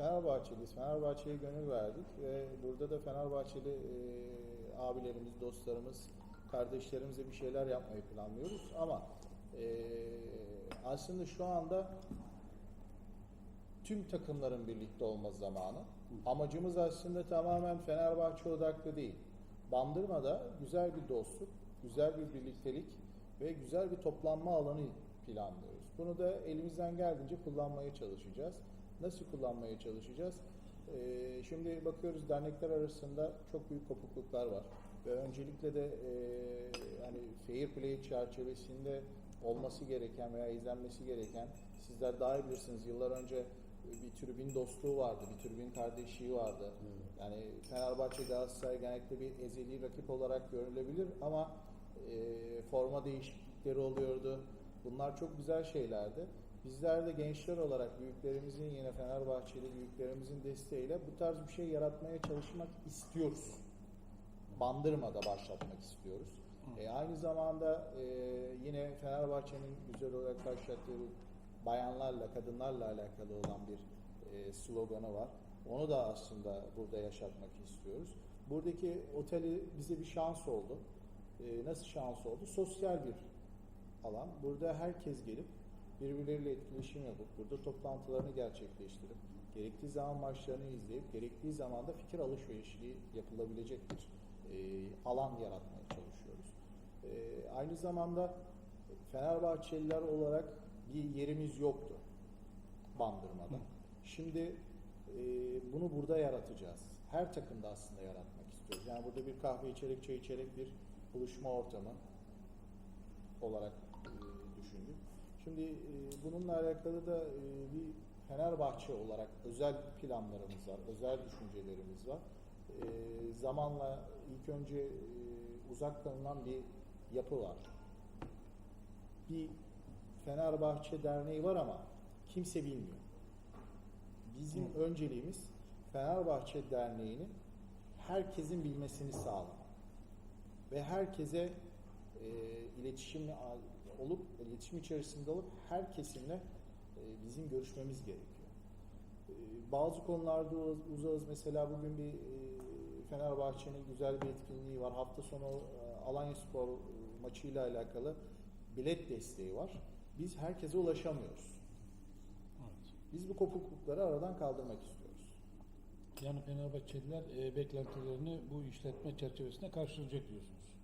Fenerbahçeliyiz. Fenerbahçe'ye gönül verdik ve burada da Fenerbahçeli e, abilerimiz, dostlarımız, kardeşlerimize bir şeyler yapmayı planlıyoruz. Ama e, aslında şu anda tüm takımların birlikte olma zamanı. Amacımız aslında tamamen Fenerbahçe odaklı değil. Bandırma'da güzel bir dostluk, güzel bir birliktelik ve güzel bir toplanma alanı planlıyoruz. Bunu da elimizden geldiğince kullanmaya çalışacağız. Nasıl kullanmaya çalışacağız? Ee, şimdi bakıyoruz dernekler arasında çok büyük kopukluklar var ve öncelikle de e, hani fair play çerçevesinde olması gereken veya izlenmesi gereken sizler daha iyi bilirsiniz yıllar önce bir tribün dostluğu vardı, bir tribün kardeşliği vardı. Yani Fenerbahçe Galatasaray genellikle bir ezeli rakip olarak görülebilir ama e, forma değişiklikleri oluyordu. Bunlar çok güzel şeylerdi. Bizler de gençler olarak büyüklerimizin yine Fenerbahçeli büyüklerimizin desteğiyle bu tarz bir şey yaratmaya çalışmak istiyoruz. Bandırma'da başlatmak istiyoruz. E, aynı zamanda e, yine Fenerbahçe'nin güzel olarak başlattığı bayanlarla, kadınlarla alakalı olan bir e, sloganı var. Onu da aslında burada yaşatmak istiyoruz. Buradaki oteli bize bir şans oldu. E, nasıl şans oldu? Sosyal bir alan. Burada herkes gelip birbirleriyle etkileşim yapıp, burada toplantılarını gerçekleştirip, gerektiği zaman maçlarını izleyip, gerektiği zaman da fikir alışverişi yapılabilecek bir e, alan yaratmaya çalışıyoruz. E, aynı zamanda Fenerbahçeliler olarak bir yerimiz yoktu Bandırma'da. Şimdi e, bunu burada yaratacağız. Her takımda aslında yaratmak istiyoruz. Yani burada bir kahve içerek, çay içerek bir buluşma ortamı olarak e, düşündük. Şimdi e, bununla alakalı da e, bir Fenerbahçe olarak özel planlarımız var, özel düşüncelerimiz var. E, zamanla ilk önce e, uzak kalınan bir yapı var. Bir Fenerbahçe Derneği var ama kimse bilmiyor. Bizim önceliğimiz Fenerbahçe Derneği'nin herkesin bilmesini sağlamak ve herkese e, iletişimli olup iletişim içerisinde olup her kesimle e, bizim görüşmemiz gerekiyor. E, bazı konularda uz- uzağız. Mesela bugün bir e, Fenerbahçe'nin güzel bir etkinliği var. Hafta sonu e, Alanya Spor e, maçıyla alakalı bilet desteği var. Biz herkese ulaşamıyoruz. Evet. Biz bu kopuklukları aradan kaldırmak istiyoruz. Yani Fenerbahçeliler e, beklentilerini bu işletme çerçevesinde karşılayacak diyorsunuz.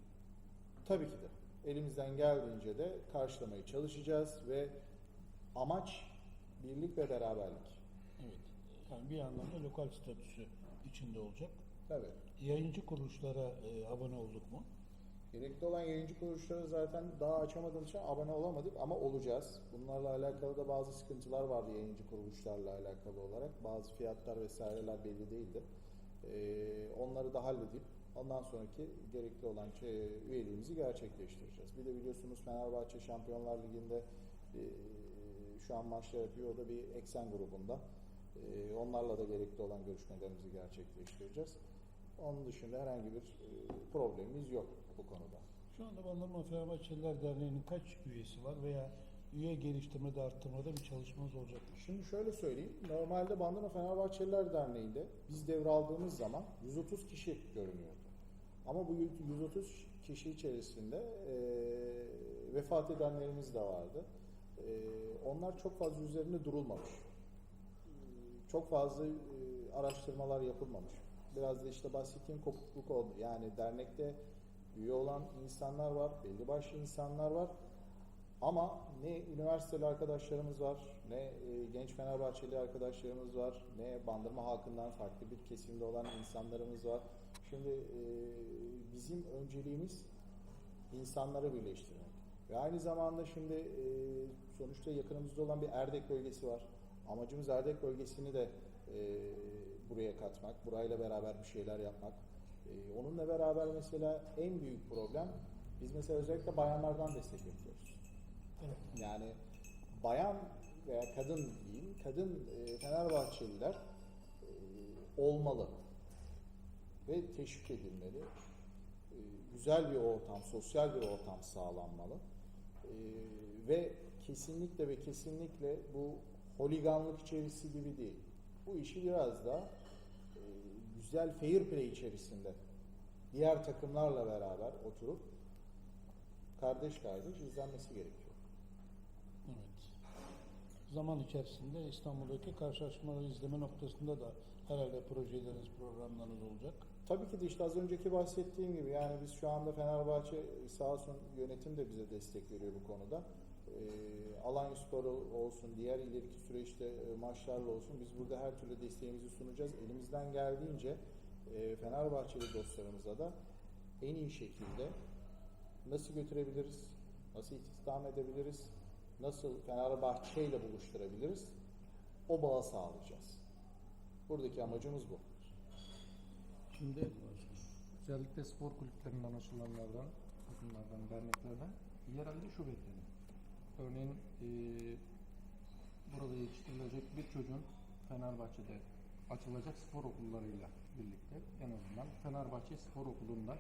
Tabii ki de. Elimizden geldiğince de karşılamaya çalışacağız ve amaç birlik ve beraberlik. Evet. Yani bir anlamda lokal statüsü içinde olacak. Evet. Yayıncı kuruluşlara e, abone olduk mu? Gerekli olan yayıncı kuruluşları zaten daha açamadığımız için abone olamadık ama olacağız. Bunlarla alakalı da bazı sıkıntılar vardı yayıncı kuruluşlarla alakalı olarak. Bazı fiyatlar vesaireler belli değildi. Ee, onları da halledip ondan sonraki gerekli olan şey, üyeliğimizi gerçekleştireceğiz. Bir de biliyorsunuz Fenerbahçe Şampiyonlar Ligi'nde e, şu an maçlar yapıyor. O da bir eksen grubunda. E, onlarla da gerekli olan görüşmelerimizi gerçekleştireceğiz. Onun dışında herhangi bir e, problemimiz yok bu konuda. Şu anda Bandırma Fenerbahçeliler Derneği'nin kaç üyesi var veya üye geliştirmede arttırmada bir çalışmanız olacak mı? Şimdi şöyle söyleyeyim. Normalde Bandırma Fenerbahçeliler Derneği'nde biz devraldığımız zaman 130 kişi görünüyordu. Ama bu 130 kişi içerisinde e, vefat edenlerimiz de vardı. E, onlar çok fazla üzerinde durulmamış. E, Çok fazla e, araştırmalar yapılmamış. Biraz da işte bahsettiğim kopukluk oldu. Yani dernekte üye olan insanlar var, belli başlı insanlar var. Ama ne üniversiteli arkadaşlarımız var, ne e, genç Fenerbahçeli arkadaşlarımız var, ne Bandırma halkından farklı bir kesimde olan insanlarımız var. Şimdi e, bizim önceliğimiz insanları birleştirmek. Ve aynı zamanda şimdi e, sonuçta yakınımızda olan bir Erdek bölgesi var. Amacımız Erdek bölgesini de e, buraya katmak, burayla beraber bir şeyler yapmak. E, onunla beraber mesela en büyük problem, biz mesela özellikle bayanlardan destek bekliyoruz. Evet. Yani bayan veya kadın diyeyim, kadın e, Fenerbahçeliler e, olmalı ve teşvik edilmeli. E, güzel bir ortam, sosyal bir ortam sağlanmalı. E, ve kesinlikle ve kesinlikle bu holiganlık içerisi gibi değil. bu işi biraz da e, güzel fair play içerisinde diğer takımlarla beraber oturup kardeş kardeş izlenmesi gerekiyor. Evet. Zaman içerisinde İstanbul'daki karşılaşmaları izleme noktasında da herhalde projeleriniz, programlarınız olacak. Tabii ki de işte az önceki bahsettiğim gibi yani biz şu anda Fenerbahçe sağ olsun yönetim de bize destek veriyor bu konuda. Ee, Alanya Spor olsun, diğer ileriki süreçte e, maçlarla olsun biz burada her türlü desteğimizi sunacağız. Elimizden geldiğince e, Fenerbahçeli dostlarımıza da en iyi şekilde nasıl götürebiliriz, nasıl istihdam edebiliriz, nasıl Fenerbahçe ile buluşturabiliriz o bağı sağlayacağız. Buradaki amacımız bu. Şimdi özellikle spor kulüplerinden açılanlardan, takımlardan, derneklerden yerelde şu bekleniyor. Örneğin eee, burada yetiştirilecek bir çocuğun Fenerbahçe'de açılacak spor okullarıyla birlikte en azından Fenerbahçe Spor Okulu'nda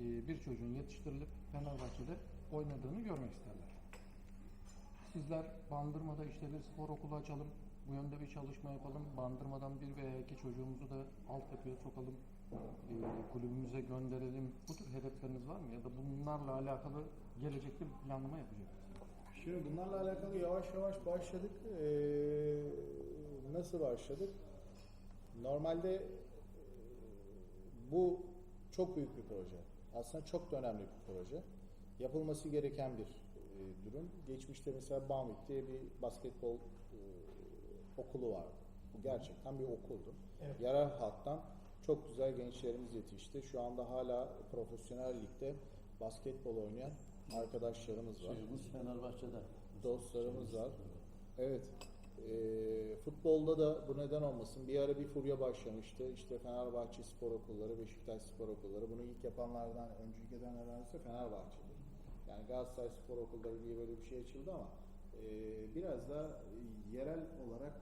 eee, bir çocuğun yetiştirilip Fenerbahçe'de oynadığını görmek isterler. Sizler Bandırma'da işte bir spor okulu açalım, bu yönde bir çalışma yapalım, Bandırma'dan bir veya iki çocuğumuzu da altyapıya sokalım, e, kulübümüze gönderelim. Bu tür hedefleriniz var mı? Ya da bunlarla alakalı gelecekte bir planlama yapacak mısınız? Şimdi bunlarla alakalı yavaş yavaş başladık. Ee, nasıl başladık? Normalde e, bu çok büyük bir proje. Aslında çok da önemli bir proje. Yapılması gereken bir e, durum. Geçmişte mesela Banvik diye bir basketbol okulu vardı. Bu gerçekten bir okuldu. Evet. Yerel halktan çok güzel gençlerimiz yetişti. Şu anda hala profesyonel ligde basketbol oynayan arkadaşlarımız var Şeyimiz Fenerbahçe'de. dostlarımız var. Evet. Eee, futbolda da bu neden olmasın. Bir ara bir furya başlamıştı. İşte Fenerbahçe Spor Okulları, Beşiktaş Spor Okulları. Bunu ilk yapanlardan, önceki edenlerden ise Fenerbahçe'dir. Yani Galatasaray Spor Okulları diye böyle bir şey açıldı ama biraz da yerel olarak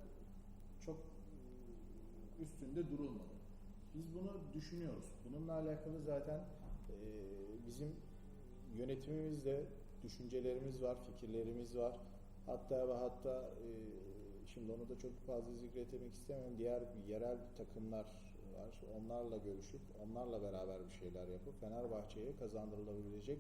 çok üstünde durulmadı. Biz bunu düşünüyoruz. Bununla alakalı zaten eee, bizim yönetimimizde düşüncelerimiz var, fikirlerimiz var. Hatta ve hatta e, şimdi onu da çok fazla zikretmek istemiyorum. Diğer yerel takımlar var. Onlarla görüşüp onlarla beraber bir şeyler yapıp Fenerbahçe'ye kazandırılabilecek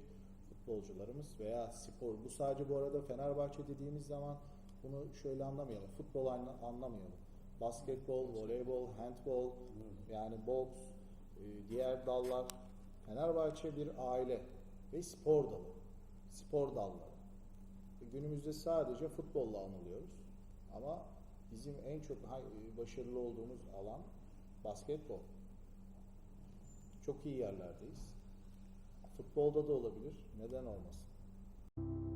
futbolcularımız veya spor. Bu sadece bu arada Fenerbahçe dediğimiz zaman bunu şöyle anlamayalım. Futbol anla- anlamayalım. Basketbol, voleybol, handbol, yani boks, e, diğer dallar. Fenerbahçe bir aile ve spor dalı. Spor dalları. E, Günümüzde sadece futbolla anılıyoruz. Ama bizim en çok e, başarılı olduğumuz alan basketbol. Çok iyi yerlerdeyiz. Futbolda da olabilir. Neden olmasın?